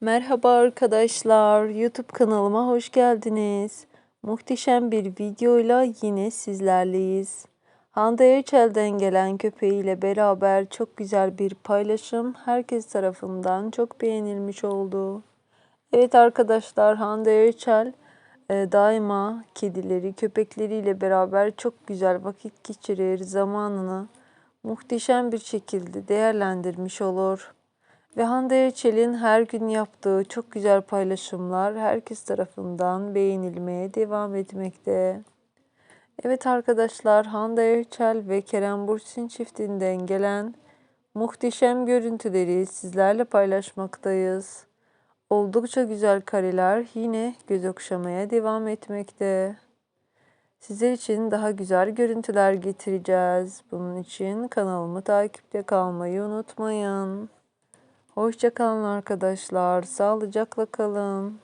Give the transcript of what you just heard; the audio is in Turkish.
Merhaba arkadaşlar, YouTube kanalıma hoş geldiniz. Muhteşem bir videoyla yine sizlerleyiz. Hande Erçel'den gelen köpeğiyle beraber çok güzel bir paylaşım herkes tarafından çok beğenilmiş oldu. Evet arkadaşlar Hande Erçel e, daima kedileri, köpekleriyle beraber çok güzel vakit geçirir, zamanını muhteşem bir şekilde değerlendirmiş olur. Ve Hande Erçel'in her gün yaptığı çok güzel paylaşımlar herkes tarafından beğenilmeye devam etmekte. Evet arkadaşlar Hande Erçel ve Kerem Bürsin çiftinden gelen muhteşem görüntüleri sizlerle paylaşmaktayız. Oldukça güzel kareler yine göz okşamaya devam etmekte. Sizler için daha güzel görüntüler getireceğiz. Bunun için kanalımı takipte kalmayı unutmayın. Hoşçakalın arkadaşlar. Sağlıcakla kalın.